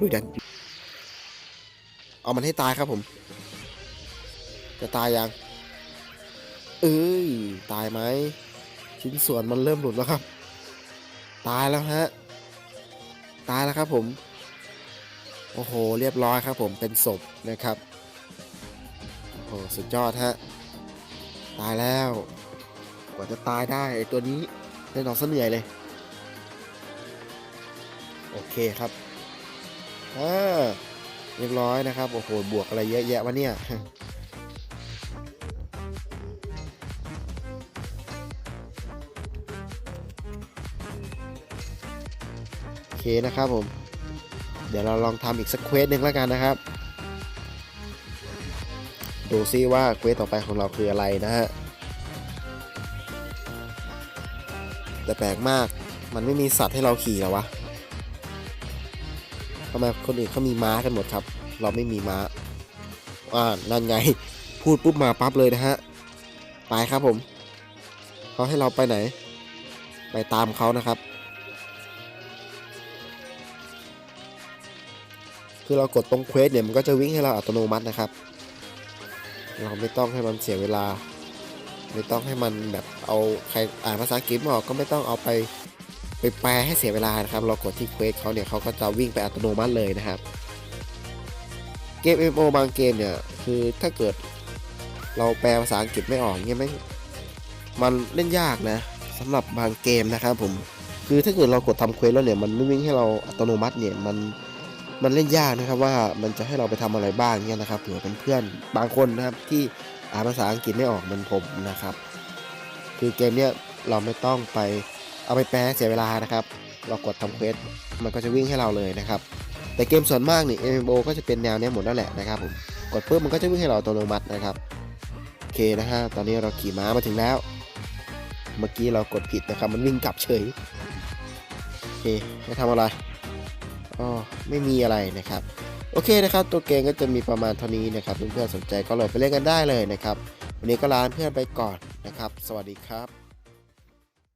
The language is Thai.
ลุยดัน เอามันให้ตายครับผม จะตายยัง เอ้ย ตายไหม ชิ้นส่วนมันเริ่มหลุดแล้วครับ ตายแล้วฮะ ตายแล้วครับผม โอ้โห เรียบร้อยครับผมเป็นศพนะครับ โอ้โห สุดยอดฮะ ตายแล้ว กว่าจะตายได้ไอตัวนี้เล่นออกซะเหนื่อยเลย โอเคครับ อ่าเรียบร้อยนะครับ โอ้โห บวกอะไรเยอะแยะวะเนี่ย โอเคนะครับผม เดี๋ยวเราลองทำอีกสักเควสหนึ่งแล้วกันนะครับ ดูซิว่าเควสต่อไปของเราคืออะไรนะฮะ แต่แปลกมาก มันไม่มีสัตว์ให้เราขี่หรอวะ ทำไมคนอื่นเขามีม้ากันหมดครับ เราไม่มีม้าอ่านั่นไง พูดปุ๊บมาปั๊บเลยนะฮะ ไปครับผมเขาให้เราไปไหน ไปตามเขานะครับ คือเรากดตรงเควสเนี่ยมันก็จะวิ่งให้เราอัตโนมัตินะครับ เราไม่ต้องให้มันเสียเวลา ไม่ต้องให้มันแบบเอาใครอ่านภาษาอังกฤษไม่ออกก็ไม่ต้องเอาไป ไปแปลให้เสียเวลานะครับ เรากดที่เควสเขาเนี่ยเขาก็จะวิ่งไปอัตโนมัติเลยนะครับ เกม MMO บางเกมเนี่ย คือถ้าเกิดเราแปลภาษาอังกฤษไม่ออกเนี่ยไม่มันเล่นยากนะสำหรับบางเกมนะครับผมคือถ้าเกิดเรากดทำเควสแล้วเนี่ยมันไม่วิ่งให้เราอัตโนมัติเนี่ยมันมันเล่นยากนะครับว่ามันจะให้เราไปทำอะไรบ้างเนี่ยนะครับเผื่อเป็นเพื่อนบางคนนะครับที่อ่านภาษาอังกฤษไม่ออกเหมือนผมนะครับ คือเกมเนี้ยเราไม่ต้องไป เอาไปแปลเสียเวลานะครับ เรากดทำเควสมันก็จะวิ่งให้เราเลยนะครับ แต่เกมส่วนมากนี่ MMO ก็จะเป็นแนวเนี้ยหมดแล้วแหละนะครับผมกดปุ๊บมันก็จะวิ่งให้เราอัตโนมัตินะครับโอเคนะฮะตอนนี้เราขี่ม้ามาถึงแล้ว เมื่อกี้เรากดผิดนะครับ มันวิ่งกลับเฉยโอเคไม่ทำอะไรอ๋อไม่มีอะไรนะครับโอเคนะครับ ตัวเกมก็จะมีประมาณเท่านี้นะครับเพื่อนๆสนใจก็โหลดไปเล่นกันได้เลยนะครับ วันนี้ก็ลาเพื่อนไปก่อนนะครับ สวัสดีครับ